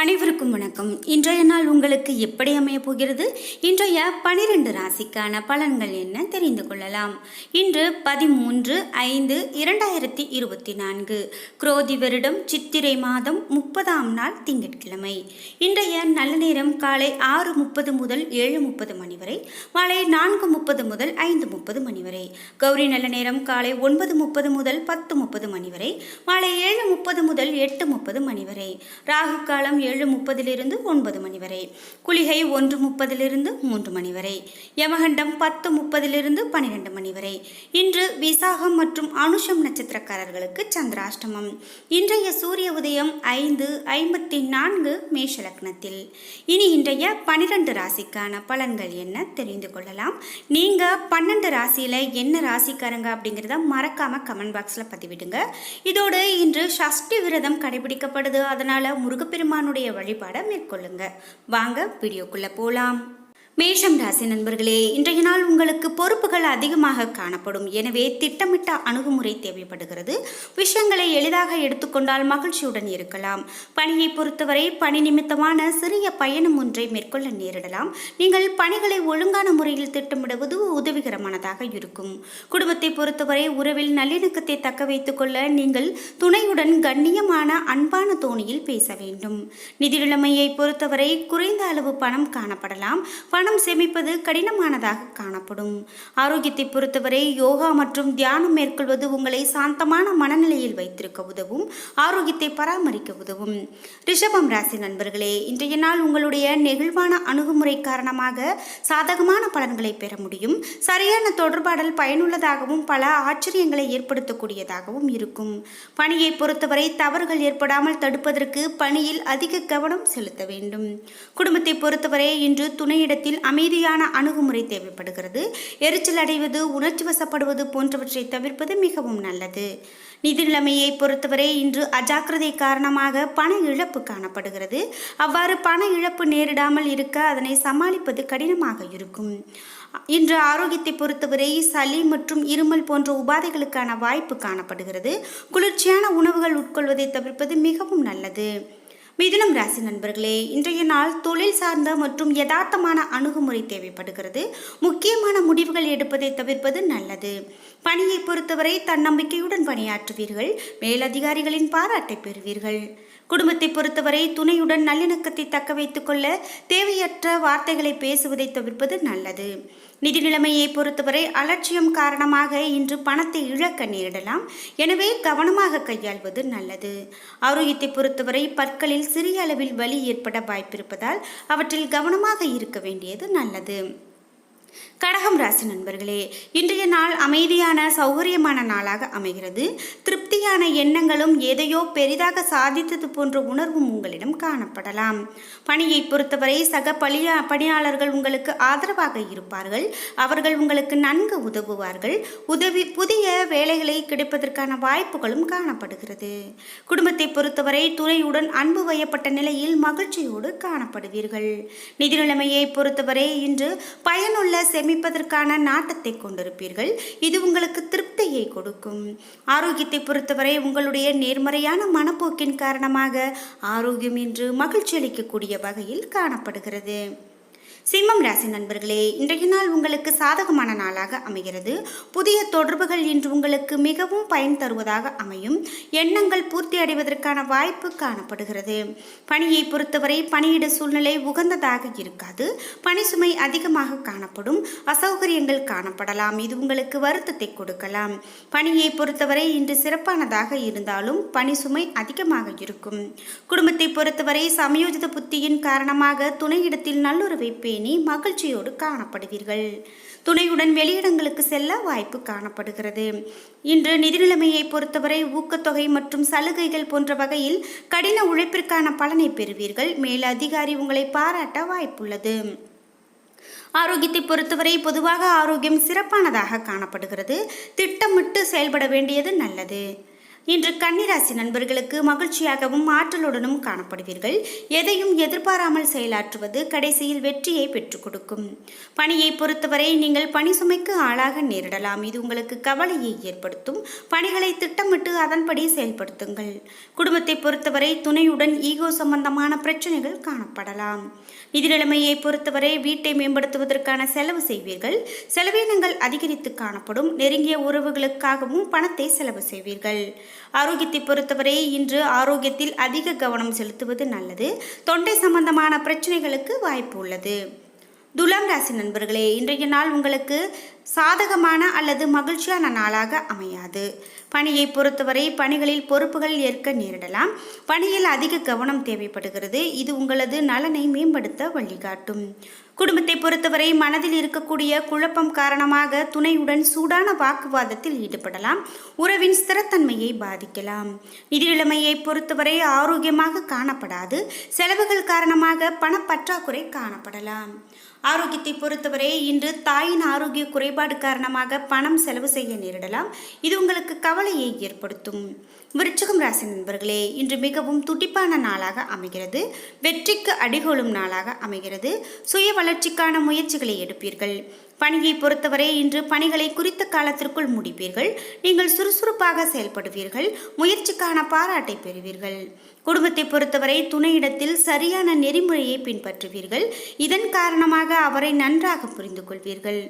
அனைவருக்கும் வணக்கம். இன்றைய நாள் உங்களுக்கு எப்படி அமைய போகிறது? இன்றைய பனிரெண்டு ராசிக்கான பலன்கள் என்ன தெரிந்து கொள்ளலாம். இன்று பதிமூன்று ஐந்து இரண்டாயிரத்தி இருபத்தி நான்கு. குரோதி வருடம் சித்திரை மாதம் முப்பதாம் நாள் திங்கட்கிழமை. இன்றைய நல்ல நேரம் காலை ஆறு முப்பது முதல் ஏழு முப்பது மணி வரை மாலை நான்கு முப்பது முதல் ஐந்து முப்பது மணி வரை. கௌரி நல்ல நேரம் காலை ஒன்பது முப்பது முதல் பத்து முப்பது மணி வரை மாலை ஏழு முப்பது முதல் எட்டு முப்பது மணி வரை. ராகு காலம் ஏழு முப்பதிலிருந்து ஒன்பது மணி வரை குளிகை ஒன்று முப்பதிலிருந்து மூன்று மணி வரை யமகண்டம் பத்து முப்பதிலிருந்து பன்னிரெண்டு மணி வரை இன்று விசாகம் மற்றும் அனுஷம் நட்சத்திரக்காரர்களுக்கு சந்திராஷ்டமம். இன்றைய சூரிய உதயம் ஐந்து ஐம்பத்தி நான்கு மேஷ லக்னத்தில் இனி இன்றைய பனிரெண்டு ராசிக்கான பலன்கள் என்ன தெரிந்து கொள்ளலாம். நீங்க பன்னெண்டு ராசியில என்ன ராசிக்காரங்க அப்படிங்கிறத மறக்காம கமெண்ட் பாக்ஸ்ல பதிவிடுங்க. இதோடு இன்று சஷ்டி விரதம் கடைபிடிக்கப்படுது. அதனால முருகப்பெருமானுடைய வழிபாடை மேற்கொள்ளுங்க. வாங்க வீடியோக்குள்ள போலாம். மேஷம் ராசி நண்பர்களே இன்றைய நாள் உங்களுக்கு பொறுப்புகள் அதிகமாக காணப்படும். எனவே திட்டமிட்ட அணுகுமுறை தேவைப்படுகிறது. விஷயங்களை எளிதாக எடுத்துக்கொண்டால் மகிழ்ச்சியுடன் இருக்கலாம். பணியை பொறுத்தவரை பணி நிமித்தமான சிறிய பயணம் ஒன்றை மேற்கொள்ள நேரிடலாம். நீங்கள் பணிகளை ஒழுங்கான முறையில் திட்டமிடுவது உதவிகரமானதாக இருக்கும். குடும்பத்தை பொறுத்தவரை உறவில் நல்லிணக்கத்தை தக்க வைத்துக் கொள்ள நீங்கள் துணையுடன் கண்ணியமான அன்பான தோணியில் பேச வேண்டும். நிதி நிலைமையை பொறுத்தவரை குறைந்த அளவு பணம் காணப்படலாம். பணம் சேமிப்பது கடினமானதாக காணப்படும். ஆரோக்கியத்தை பொறுத்தவரை யோகா மற்றும் தியானம் மேற்கொள்வது உங்களை சாந்தமான மனநிலையில் வைத்திருக்க உதவும் ஆரோக்கியத்தை பராமரிக்க உதவும். ரிஷபம் ராசி நண்பர்களே இன்றைய நாள் உங்களுடைய நெகிழ்வான அணுகுமுறை காரணமாக சாதகமான பலன்களை பெற முடியும். சரியான தொடர்பாடல் பயனுள்ளதாகவும் பல ஆச்சரியங்களை ஏற்படுத்தக்கூடியதாகவும் இருக்கும். பணியை பொறுத்தவரை தவறுகள் ஏற்படாமல் தடுப்பதற்கு பணியில் அதிக கவனம் செலுத்த வேண்டும். குடும்பத்தை பொறுத்தவரை இன்று துணையிடத்தில் அமைதியான அணுகுமுறை தேவைப்படுகிறது. எரிச்சல் அடைவது உணர்ச்சி வசப்படுவது போன்றவற்றை தவிர்ப்பது மிகவும் நல்லது. நிதி நிலைமையை பொறுத்தவரை இன்று அஜாக்கிரதை காரணமாக பண இழப்பு காணப்படுகிறது. அவ்வாறு பண இழப்பு நேரிடாமல் இருக்க அதனை சமாளிப்பது கடினமாக இருக்கும். இன்று ஆரோக்கியத்தை பொறுத்தவரை சளி மற்றும் இருமல் போன்ற உபாதைகளுக்கான வாய்ப்பு காணப்படுகிறது. குளிர்ச்சியான உணவுகள் உட்கொள்வதை தவிர்ப்பது மிகவும் நல்லது. மிதுனம் ராசி நண்பர்களே இன்றைய நாள் தொழில் சார்ந்த மற்றும் யதார்த்தமான அணுகுமுறை தேவைப்படுகிறது. முக்கியமான முடிவுகள் எடுப்பதை தவிர்ப்பது நல்லது. பணியை பொறுத்தவரை தன்னம்பிக்கையுடன் பணியாற்றுவீர்கள். மேலதிகாரிகளின் பாராட்டை பெறுவீர்கள். குடும்பத்தை பொறுத்தவரை துணையுடன் நல்லிணக்கத்தை தக்க வைத்துக் கொள்ள தேவையற்ற வார்த்தைகளை பேசுவதை தவிர்ப்பது நல்லது. நிதி நிலைமையை பொறுத்தவரை அலட்சியம் காரணமாக இன்று பணத்தை இழக்க நேரிடலாம். எனவே கவனமாக கையாள்வது நல்லது. ஆரோக்கியத்தை பொறுத்தவரை பற்களில் சிறிய அளவில் வலி ஏற்பட வாய்ப்பிருப்பதால் அவற்றில் கவனமாக இருக்க வேண்டியது நல்லது. கடகம் ராசி நண்பர்களே இன்றைய நாள் அமைதியான சௌகரியமான நாளாக அமைகிறது. திருப்தியான எண்ணங்களும் எதையோ பெரிதாக சாதித்தது போன்ற உணர்வும் உங்களிடம் காணப்படலாம். பணியை பொறுத்தவரை சக பணியா பணியாளர்கள் உங்களுக்கு ஆதரவாக இருப்பார்கள். அவர்கள் உங்களுக்கு நன்கு உதவுவார்கள். உதவி புதிய வேலைகளை கிடைப்பதற்கான வாய்ப்புகளும் காணப்படுகிறது. குடும்பத்தை பொறுத்தவரை துறையுடன் அன்பு வயப்பட்ட நிலையில் மகிழ்ச்சியோடு காணப்படுவீர்கள். நிதி நிலைமையை பொறுத்தவரை இன்று பயனுள்ள சேமிப்பதற்கான நாட்டத்தை கொண்டிருப்பீர்கள். இது உங்களுக்கு திருப்தியை கொடுக்கும். ஆரோக்கியத்தை பொறுத்தவரை உங்களுடைய நேர்மறையான மனப்போக்கின் காரணமாக ஆரோக்கியம் இன்று மகிழ்ச்சி அளிக்கக்கூடிய வகையில் காணப்படுகிறது. சிம்மம் ராசி நண்பர்களே இன்றைய நாள் உங்களுக்கு சாதகமான நாளாக அமைகிறது. புதிய தொடர்புகள் இன்று உங்களுக்கு மிகவும் பயன் தருவதாக அமையும். எண்ணங்கள் பூர்த்தி அடைவதற்கான வாய்ப்பு காணப்படுகிறது. பணியை பொறுத்தவரை பணியிட சூழ்நிலை உகந்ததாக இருக்காது. பணி சுமை அதிகமாக காணப்படும். அசௌகரியங்கள் காணப்படலாம். இது உங்களுக்கு வருத்தத்தை கொடுக்கலாம். பணியை பொறுத்தவரை இன்று சிறப்பானதாக இருந்தாலும் பணி சுமை அதிகமாக இருக்கும். குடும்பத்தை பொறுத்தவரை சமயோஜித புத்தியின் காரணமாக துணையிடத்தில் நல்லுறவை பேணி மகிழ்ச்சியோடு காணப்படுவீர்கள். துணையுடன் வெளியிடங்களுக்கு செல்ல வாய்ப்பு காணப்படுகிறது. இன்று நிதி நிலைமையை பொறுத்தவரை ஊக்கத்தொகை மற்றும் சலுகைகள் போன்ற வகையில் கடின உழைப்பிற்கான பலனை பெறுவீர்கள். மேல் அதிகாரி உங்களை பாராட்ட வாய்ப்புள்ளது. ஆரோக்கியத்தை பொறுத்தவரை பொதுவாக ஆரோக்கியம் சிறப்பானதாக காணப்படுகிறது. திட்டமிட்டு செயல்பட வேண்டியது நல்லது. இன்று கன்னிராசி நண்பர்களுக்கு மகிழ்ச்சியாகவும் ஆற்றலுடனும் காணப்படுவீர்கள். எதையும் எதிர்பாராமல் செயலாற்றுவது கடைசியில் வெற்றியை பெற்றுக் கொடுக்கும். பணியை பொறுத்தவரை நீங்கள் பணி சுமைக்கு ஆளாக நேரிடலாம். இது உங்களுக்கு கவலையை ஏற்படுத்தும். பணிகளை திட்டமிட்டு அதன்படி செயல்படுத்துங்கள். குடும்பத்தை பொறுத்தவரை துணையுடன் ஈகோ சம்பந்தமான பிரச்சனைகள் காணப்படலாம். நிதி நிலைமையை பொறுத்தவரை வீட்டை மேம்படுத்துவதற்கான செலவு செய்வீர்கள். செலவினங்கள் அதிகரித்து காணப்படும். நெருங்கிய உறவுகளுக்காகவும் பணத்தை செலவு செய்வீர்கள். ஆரோக்கியத்தை பொறுத்தவரை இன்று ஆரோக்கியத்தில் அதிக கவனம் செலுத்துவது நல்லது. தொண்டை சம்பந்தமான பிரச்சனைகளுக்கு வாய்ப்பு உள்ளது. துலாம் ராசி நண்பர்களே இன்றைய நாள் உங்களுக்கு சாதகமான அல்லது மகிழ்ச்சியான நாளாக அமையாது. பணியை பொறுத்தவரை பணிகளில் பொறுப்புகள் ஏற்க நேரிடலாம். பணியில் அதிக கவனம் தேவைப்படுகிறது. இது உங்களது நலனை மேம்படுத்த வழிகாட்டும். குடும்பத்தை பொறுத்தவரை மனதில் இருக்கக்கூடிய குழப்பம் காரணமாக துணையுடன் சூடான வாக்குவாதத்தில் ஈடுபடலாம். உறவின் ஸ்திரத்தன்மையை பாதிக்கலாம். நிதி நிலைமையை பொறுத்தவரை ஆரோக்கியமாக காணப்படாது. செலவுகள் காரணமாக பணப்பற்றாக்குறை காணப்படலாம். ஆரோக்கியத்தை பொறுத்தவரை இன்று தாயின் ஆரோக்கிய குறைபாடு காரணமாக பணம் செலவு செய்ய நேரிடலாம். இது உங்களுக்கு கவலையை ஏற்படுத்தும். விருச்சகம் ராசி நண்பர்களே இன்று மிகவும் துடிப்பான நாளாக அமைகிறது. வெற்றிக்கு அடிகோலும் நாளாக அமைகிறது. சுய வளர்ச்சிக்கான முயற்சிகளை எடுப்பீர்கள். பணியை பொறுத்தவரை இன்று பணிகளை குறித்த காலத்திற்குள் முடிப்பீர்கள். நீங்கள் சுறுசுறுப்பாக செயல்படுவீர்கள். முயற்சிக்கான பாராட்டை பெறுவீர்கள். குடும்பத்தை பொறுத்தவரை துணையிடத்தில் சரியான நெறிமுறையை பின்பற்றுவீர்கள். இதன் காரணமாக அவரை நன்றாக புரிந்து கொள்வீர்கள்.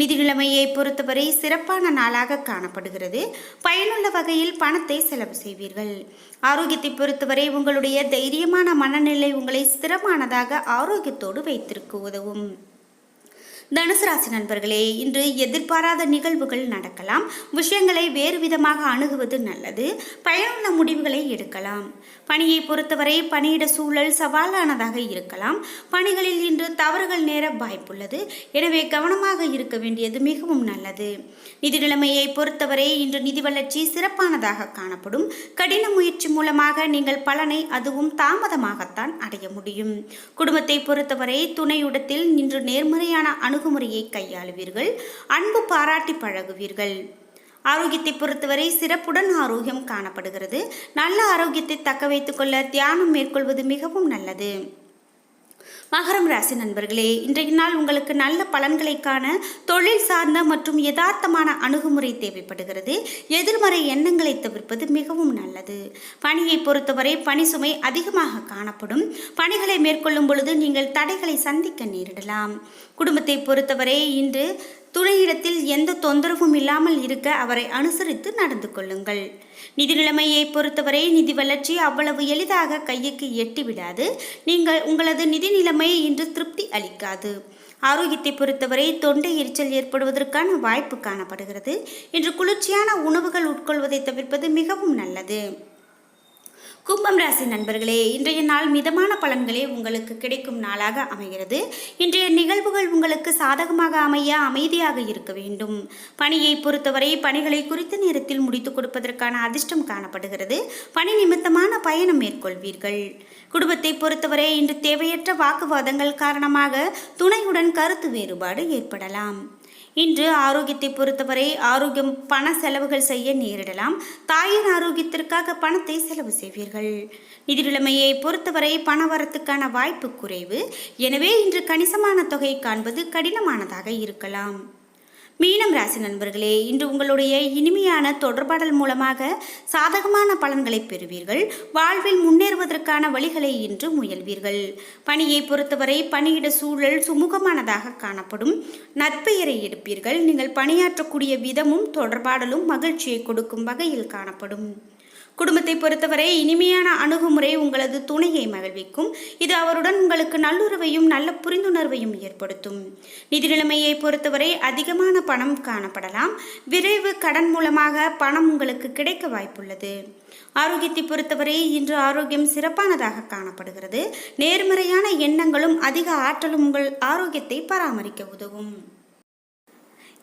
நிதி நிலைமையை பொறுத்தவரை சிறப்பான நாளாக காணப்படுகிறது. பயனுள்ள வகையில் பணத்தை செலவு செய்வீர்கள். ஆரோக்கியத்தை பொறுத்தவரை உங்களுடைய தைரியமான மனநிலை உங்களை ஸ்திரமானதாக ஆரோக்கியத்தோடு வைத்திருக்க உதவும். தனுசு ராசி நண்பர்களே இன்று எதிர்பாராத நிகழ்வுகள் நடக்கலாம். விஷயங்களை வேறு விதமாக அணுகுவது நல்லது. பயனுள்ள முடிவுகளை எடுக்கலாம். பணியை பொறுத்தவரை பணியிட சூழல் சவாலானதாக இருக்கலாம். பணிகளில் இன்று தவறுகள் நேர வாய்ப்புள்ளது. எனவே கவனமாக இருக்க வேண்டியது மிகவும் நல்லது. நிதி நிலைமையை பொறுத்தவரை இன்று நிதி வளர்ச்சி சிறப்பானதாக காணப்படும். கடின முயற்சி மூலமாக நீங்கள் பலனை அதுவும் தாமதமாகத்தான் அடைய முடியும். குடும்பத்தை பொறுத்தவரை துணையுடத்தில் இன்று நேர்மறையான அணுகுமுறையை கையாளுவீர்கள். அன்பு பாராட்டி பழகுவீர்கள். ஆரோக்கியத்தை பொறுத்தவரை சிறப்புடன் ஆரோக்கியம் காணப்படுகிறது. நல்ல ஆரோக்கியத்தை தக்க வைத்துக்கொள்ள தியானம் மேற்கொள்வது மிகவும் நல்லது. மகரம் ராசி நண்பர்களே இன்றைய நாள் உங்களுக்கு நல்ல பலன்களை காண தொழில் சார்ந்த மற்றும் யதார்த்தமான அணுகுமுறை தேவைப்படுகிறது. எதிர்மறை எண்ணங்களை தவிர்ப்பது மிகவும் நல்லது. பணியை பொறுத்தவரை பணி சுமை அதிகமாக காணப்படும். பணிகளை மேற்கொள்ளும் பொழுது நீங்கள் தடைகளை சந்திக்க நேரிடலாம். குடும்பத்தை பொறுத்தவரை இன்று துணையிடத்தில் எந்த தொந்தரவும் இல்லாமல் இருக்க அவரை அனுசரித்து நடந்து கொள்ளுங்கள். நிதி நிலைமையை பொறுத்தவரை நிதி வளர்ச்சி அவ்வளவு எளிதாக கையுக்கு எட்டிவிடாது நீங்கள் உங்களது நிதி நிலைமை இன்று திருப்தி அளிக்காது. ஆரோக்கியத்தை பொறுத்தவரை தொண்டை எரிச்சல் ஏற்படுவதற்கான வாய்ப்பு காணப்படுகிறது. இன்று குளிர்ச்சியான உணவுகள் உட்கொள்வதை தவிர்ப்பது மிகவும் நல்லது. கும்பம் ராசி நண்பர்களே இன்றைய நாள் மிதமான பலன்களே உங்களுக்கு கிடைக்கும் நாளாக அமைகிறது. இன்றைய நிகழ்வுகள் உங்களுக்கு சாதகமாக அமைய அமைதியாக இருக்க வேண்டும். பணியை பொறுத்தவரை பணிகளை குறித்த நேரத்தில் முடித்துக் கொடுப்பதற்கான அதிர்ஷ்டம் காணப்படுகிறது. பணி நிமித்தமான பயணம் மேற்கொள்வீர்கள். குடும்பத்தை பொறுத்தவரை இன்று தேவையற்ற வாக்குவாதங்கள் காரணமாக துணையுடன் கருத்து வேறுபாடு ஏற்படலாம். இன்று ஆரோக்கியத்தை பொறுத்தவரை ஆரோக்கியம் பண செலவுகள் செய்ய நேரிடலாம். தாயின் ஆரோக்கியத்திற்காக பணத்தை செலவு செய்வீர்கள். நிதிநிலைமையை பொறுத்தவரை பண வரத்துக்கான வாய்ப்பு குறைவு. எனவே இன்று கணிசமான தொகை காண்பது கடினமானதாக இருக்கலாம். மீனம் ராசி நண்பர்களே இன்று உங்களுடைய இனிமையான தொடர்பாடல் மூலமாக சாதகமான பலன்களை பெறுவீர்கள். வாழ்வில் முன்னேறுவதற்கான வழிகளை இன்று முயல்வீர்கள். பணியை பொறுத்தவரை பணியிட சூழல் சுமூகமானதாக காணப்படும். நற்பெயரை எடுப்பீர்கள். நீங்கள் பணியாற்றக்கூடிய விதமும் தொடர்பாடலும் மகிழ்ச்சியை கொடுக்கும் வகையில் காணப்படும். குடும்பத்தை பொறுத்தவரை இனிமையான அணுகுமுறை உங்களது துணையை மகிழ்விக்கும். இது அவருடன் உங்களுக்கு நல்லுறவையும் நல்ல புரிந்துணர்வையும் ஏற்படுத்தும். நிதி நிலைமையை பொறுத்தவரை அதிகமான பணம் காணப்படலாம். விரைவு கடன் மூலமாக பணம் உங்களுக்கு கிடைக்க வாய்ப்புள்ளது. ஆரோக்கியத்தை பொறுத்தவரை இன்று ஆரோக்கியம் சிறப்பானதாக காணப்படுகிறது. நேர்மறையான எண்ணங்களும் அதிக ஆற்றலும் உங்கள் ஆரோக்கியத்தை பராமரிக்க உதவும்.